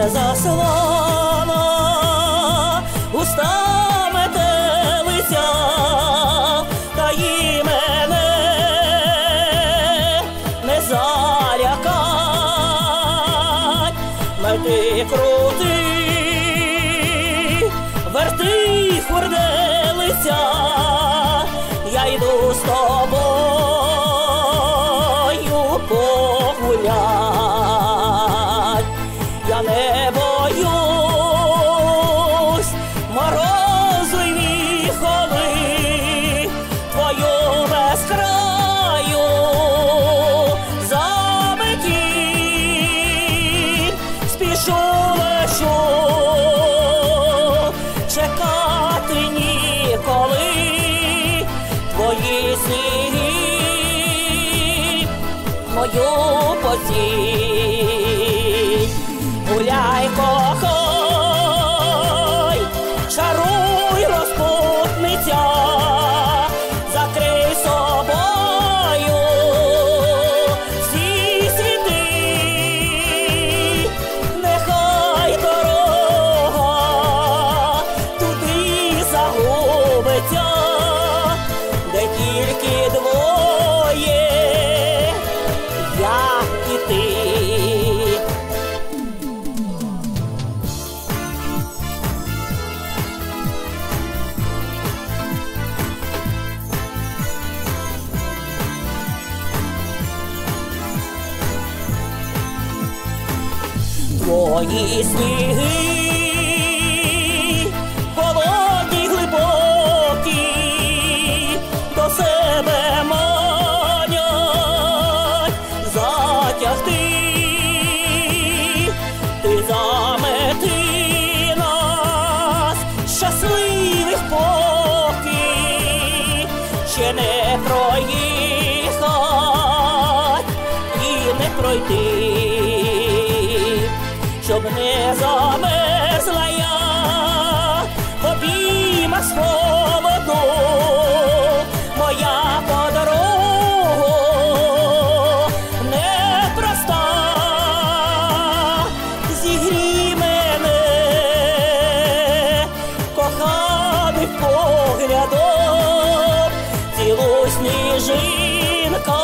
as a saw. hajó pacét, hogy Твої сніги, холодні глибокі, до себе манять затягти, ти замети нас, щасливих поки, ще не проїхать і не пройти щоб не замерзла я, обійма сховоду моя подорога непроста, зігрій мене, коханий поглядом, цілу сніжинка.